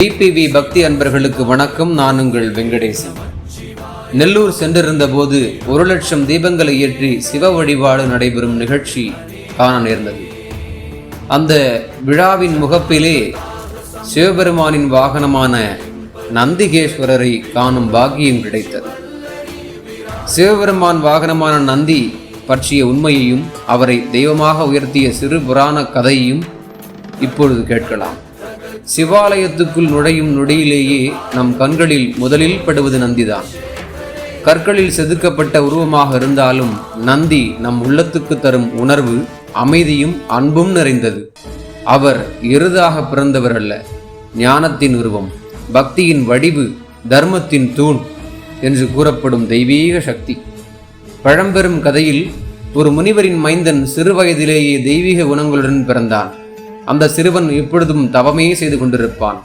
DPV பக்தி அன்பர்களுக்கு வணக்கம். நான் உங்கள் வெங்கடேசன். நெல்லூர் சென்றிருந்த போது ஒரு லட்சம் தீபங்களை ஏற்றி சிவ வழிபாடு நடைபெறும் நிகழ்ச்சி காண நேர்ந்தது. அந்த விழாவின் முகப்பிலே சிவபெருமானின் வாகனமான நந்திகேஸ்வரரை காணும் பாக்கியம் கிடைத்தது. சிவபெருமான் வாகனமான நந்தி பற்றிய உண்மையையும் அவரை தெய்வமாக உயர்த்திய சிறு புராண கதையையும் இப்பொழுது கேட்கலாம். சிவாலயத்துக்குள் நுழையும் நொடியிலேயே நம் கண்களில் முதலில் படுவது நந்திதான். கற்களில் செதுக்கப்பட்ட உருவமாக இருந்தாலும் நந்தி நம் உள்ளத்துக்கு தரும் உணர்வு அமைதியும் அன்பும் நிறைந்தது. அவர் எருதாக பிறந்தவர் அல்ல ஞானத்தின் உருவம் பக்தியின் வடிவு தர்மத்தின் தூண் என்று கூறப்படும் தெய்வீக சக்தி. பழம்பெரும் கதையில் ஒரு முனிவரின் மைந்தன் சிறு வயதிலேயே தெய்வீக குணங்களுடன் பிறந்தான். அந்த சிறுவன் இப்பொழுதும் தவமே செய்து கொண்டிருப்பான்.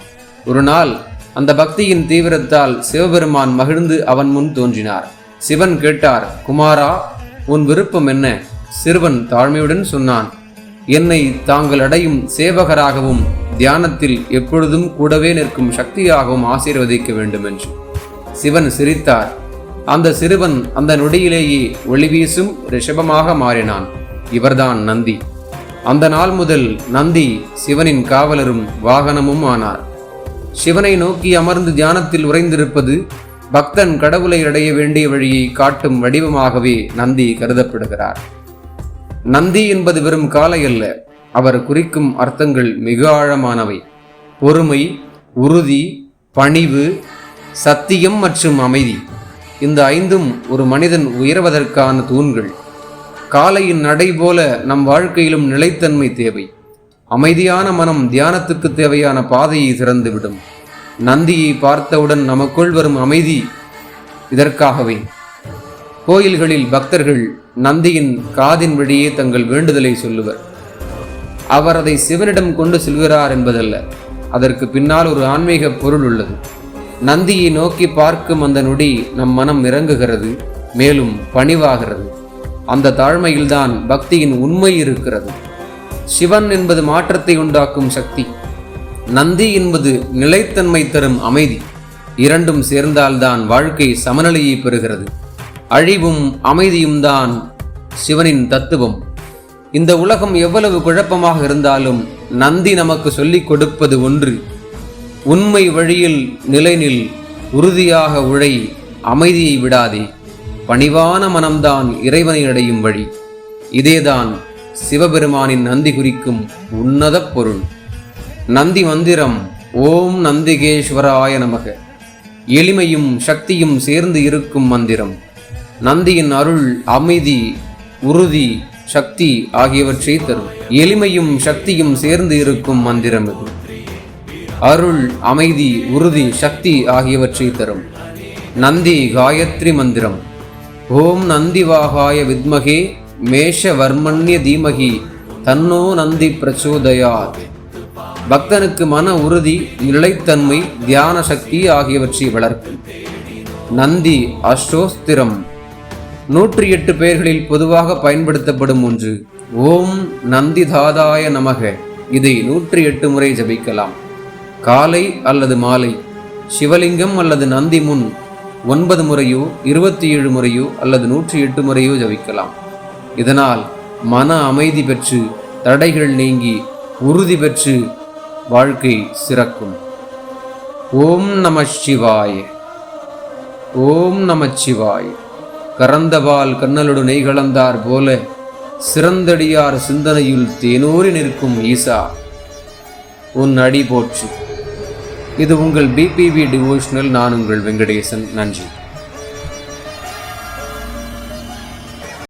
ஒரு நாள் அந்த பக்தியின் தீவிரத்தால் சிவபெருமான் மகிழ்ந்து அவன் முன் தோன்றினார். சிவன் கேட்டார் குமாரா உன் விருப்பம் என்ன? சிறுவன் தாழ்மையுடன் சொன்னான் என்னை தாங்கள் அடையும் சேவகராகவும் தியானத்தில் எப்பொழுதும் கூடவே நிற்கும் சக்தியாகவும் ஆசீர்வதிக்க வேண்டும் என்று சிவன் சிரித்தார். அந்த சிறுவன் அந்த நொடியிலேயே ஒளி வீசும் ரிஷபமாக மாறினான். இவர்தான் நந்தி. அந்த நாள் முதல் நந்தி சிவனின் காவலரும் வாகனமும் ஆனார். சிவனை நோக்கி அமர்ந்து தியானத்தில் உறைந்திருப்பது பக்தன் கடவுளை அடைய வேண்டிய வழியை காட்டும் வடிவமாகவே நந்தி கருதப்படுகிறார். நந்தி என்பது வெறும் காலை அல்ல அவர் குறிக்கும் அர்த்தங்கள் மிக ஆழமானவை. பொறுமை உறுதி பணிவு சத்தியம் மற்றும் அமைதி. இந்த ஐந்தும் ஒரு மனிதன் உயர்வதற்கான தூண்கள். காலையின் நடை போல நம் வாழ்க்கையிலும் நிலைத்தன்மை தேவை. அமைதியான மனம் தியானத்துக்கு தேவையான பாதையை திறந்துவிடும். நந்தியை பார்த்தவுடன் நமக்குள் வரும் அமைதி இதற்காகவே. கோயில்களில் பக்தர்கள் நந்தியின் காதின் வழியே தங்கள் வேண்டுதலை சொல்லுவர். அவர் அதை சிவனிடம் கொண்டு செல்கிறார் என்பதல்ல. அதற்கு பின்னால் ஒரு ஆன்மீக பொருள் உள்ளது. நந்தியை நோக்கி பார்க்கும் அந்த நொடி நம் மனம் இறங்குகிறது மேலும் பணிவாகிறது. அந்த தாழ்மையில்தான் பக்தியின் உண்மை இருக்கிறது. சிவன் என்பது மாற்றத்தை உண்டாக்கும் சக்தி. நந்தி என்பது நிலைத்தன்மை தரும் அமைதி. இரண்டும் சேர்ந்தால்தான் வாழ்க்கை சமநிலையை பெறுகிறது. அழிவும் அமைதியும் தான் சிவனின் தத்துவம். இந்த உலகம் எவ்வளவு குழப்பமாக இருந்தாலும் நந்தி நமக்கு சொல்லிக் கொடுப்பது ஒன்று. உண்மை வழியில் நிலைநில் உறுதியாக உழை அமைதியை விடாதே. பணிவான மனம்தான் இறைவனை அடையும் வழி. இதேதான் சிவபெருமானின் நந்தி குறிக்கும் உன்னத பொருள். நந்தி மந்திரம் ஓம் நந்திகேஸ்வராய நமக. எளிமையும் சக்தியும் சேர்ந்து இருக்கும் மந்திரம். நந்தியின் அருள் அமைதி உறுதி சக்தி ஆகியவற்றை தரும். எளிமையும் சக்தியும் சேர்ந்து இருக்கும் மந்திரம் இது. அருள் அமைதி உறுதி சக்தி ஆகியவற்றை தரும். நந்தி காயத்ரி மந்திரம். ஓம் நந்திவாகாய வித்மகே மேஷவர்மண்ய தீமகி தன்னோ நந்தி பிரச்சோதயாத் பக்தனுக்கு மன உறுதி நிலைத்தன்மை தியான சக்தி ஆகியவற்றை வளர்க்கும். நந்தி அஷ்டோஸ்திரம். நூற்றி எட்டு பெயர்களில் பொதுவாக பயன்படுத்தப்படும் ஒன்று. ஓம் நந்தி தாதாய நமக. இதை நூற்றி எட்டு முறை ஜபிக்கலாம். காலை அல்லது மாலை சிவலிங்கம் அல்லது நந்தி முன் ஒன்பது முறையோ இருபத்தி ஏழு முறையோ அல்லது நூற்றி எட்டு முறையோ ஜபிக்கலாம். இதனால் மன அமைதி பெற்று தடைகள் நீங்கி உறுதி பெற்று வாழ்க்கை சிறக்கும். ஓம் நம சிவாய. ஓம் நம சிவாய். கறந்தபால் கண்ணலோடு நெய் போல சிறந்தடியார் சிந்தனையுள் தேனோறி நிற்கும் ஈசா. உன் அடி போற்று. இது உங்கள் பிபிவி டிவோஷனல் நான் உங்கள் வெங்கடேசன். நன்றி.